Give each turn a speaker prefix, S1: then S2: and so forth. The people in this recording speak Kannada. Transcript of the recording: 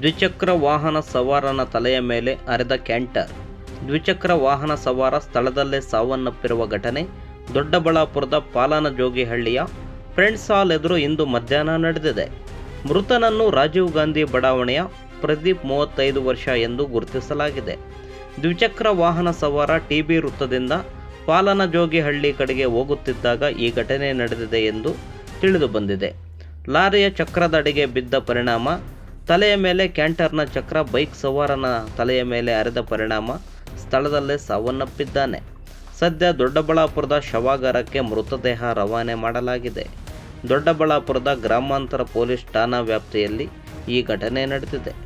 S1: ದ್ವಿಚಕ್ರ ವಾಹನ ಸವಾರನ ತಲೆಯ ಮೇಲೆ ಅರೆದ ಕ್ಯಾಂಟರ್. ದ್ವಿಚಕ್ರ ವಾಹನ ಸವಾರ ಸ್ಥಳದಲ್ಲೇ ಸಾವನ್ನಪ್ಪಿರುವ ಘಟನೆ. ದೊಡ್ಡಬಳ್ಳಾಪುರದ ಪಾಲನಜೋಗಿಹಳ್ಳಿಯ ಫ್ರೆಂಡ್ಸ್ ಹಾಲ್ ಎದುರು ಇಂದು ಮಧ್ಯಾಹ್ನ ನಡೆದಿದೆ. ಮೃತನನ್ನು ರಾಜೀವ್ ಗಾಂಧಿ ಬಡಾವಣೆಯ ಪ್ರದೀಪ್ ಮೂವತ್ತೈದು ವರ್ಷ ಎಂದು ಗುರುತಿಸಲಾಗಿದೆ. ದ್ವಿಚಕ್ರ ವಾಹನ ಸವಾರ ಟಿಬಿ ವೃತ್ತದಿಂದ ಪಾಲನಜೋಗಿಹಳ್ಳಿ ಕಡೆಗೆ ಹೋಗುತ್ತಿದ್ದಾಗ ಈ ಘಟನೆ ನಡೆದಿದೆ ಎಂದು ತಿಳಿದು ಬಂದಿದೆ. ಲಾರಿಯ ಚಕ್ರದಡಿಗೆ ಬಿದ್ದ ಪರಿಣಾಮ ತಲೆಯ ಮೇಲೆ ಕ್ಯಾಂಟರ್ನ ಚಕ್ರ, ಬೈಕ್ ಸವಾರನ ತಲೆಯ ಮೇಲೆ ಅರೆದ ಪರಿಣಾಮ, ಸ್ಥಳದಲ್ಲೇ ಸಾವನ್ನಪ್ಪಿದ್ದಾನೆ. ಸದ್ಯ ದೊಡ್ಡಬಳ್ಳಾಪುರದ ಶವಾಗಾರಕ್ಕೆ ಮೃತದೇಹ ರವಾನೆ ಮಾಡಲಾಗಿದೆ. ದೊಡ್ಡಬಳ್ಳಾಪುರದ ಗ್ರಾಮಾಂತರ ಪೊಲೀಸ್ ಠಾಣಾ ವ್ಯಾಪ್ತಿಯಲ್ಲಿ ಈ ಘಟನೆ ನಡೆದಿದೆ.